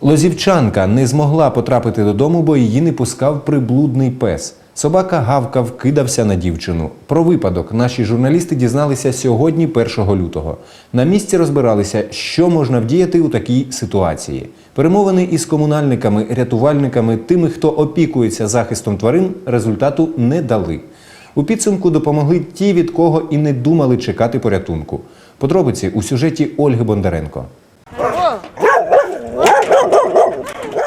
Лозівчанка не змогла потрапити додому, бо її не пускав приблудний пес. Собака гавкав, кидався на дівчину. Про випадок наші журналісти дізналися сьогодні, 1 лютого. На місці розбиралися, що можна вдіяти у такій ситуації. Перемовини із комунальниками, рятувальниками, тими, хто опікується захистом тварин, результату не дали. У підсумку допомогли ті, від кого і не думали чекати порятунку. Подробиці у сюжеті Ольги Бондаренко.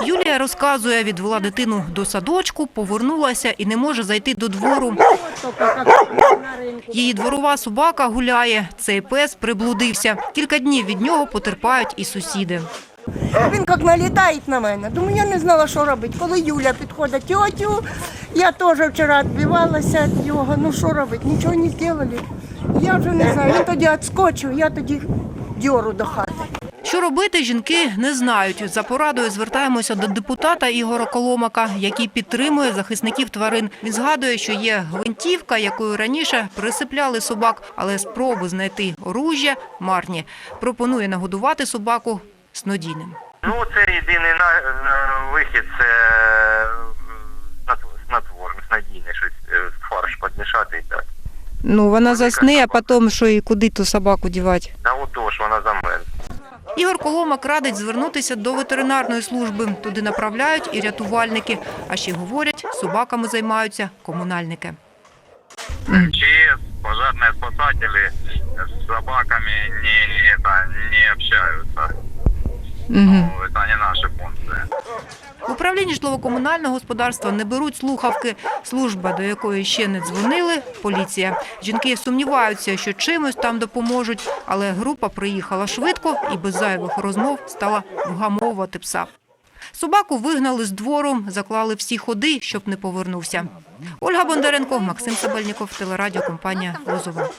Юлія розказує, відвела дитину до садочку, повернулася і не може зайти до двору. Її дворова собака гуляє. Цей пес приблудився. Кілька днів від нього потерпають і сусіди. Він як налітає на мене. Думаю, я не знала, що робити. Коли Юля підходить, тьотю, я теж вчора відбивалася від його. Ну що робити? Нічого не зробили. Я вже не знаю. Він тоді відскочив, я тоді дьору до хати. Що робити, жінки не знають. За порадою звертаємося до депутата Ігора Коломака, який підтримує захисників тварин. Він згадує, що є гвинтівка, якою раніше присипляли собак, але спроби знайти оружжя марні. Пропонує нагодувати собаку снодійним. Ну, це єдиний на, на вихід, це е, снотворне, снадійне щось, е, фарш підмішати і так. Ну, вона засне, а потім що і куди ту собаку дівати? А от того ж вона замерзла. Ігор Коломак радить звернутися до ветеринарної служби. Туди направляють і рятувальники. А ще говорять, собаками займаються комунальники. МЧС, пожарные спасатели с собаками не, это, не общаются. Угу. Ну, это не наша функция. В управлінні житлово-комунального господарства не беруть слухавки. Служба, до якої ще не дзвонили – поліція. Жінки сумніваються, що чимось там допоможуть, але група приїхала швидко і без зайвих розмов стала вгамовувати пса. Собаку вигнали з двору, заклали всі ходи, щоб не повернувся. Ольга Бондаренко, Максим Сабельніков, телерадіокомпанія «Лозова».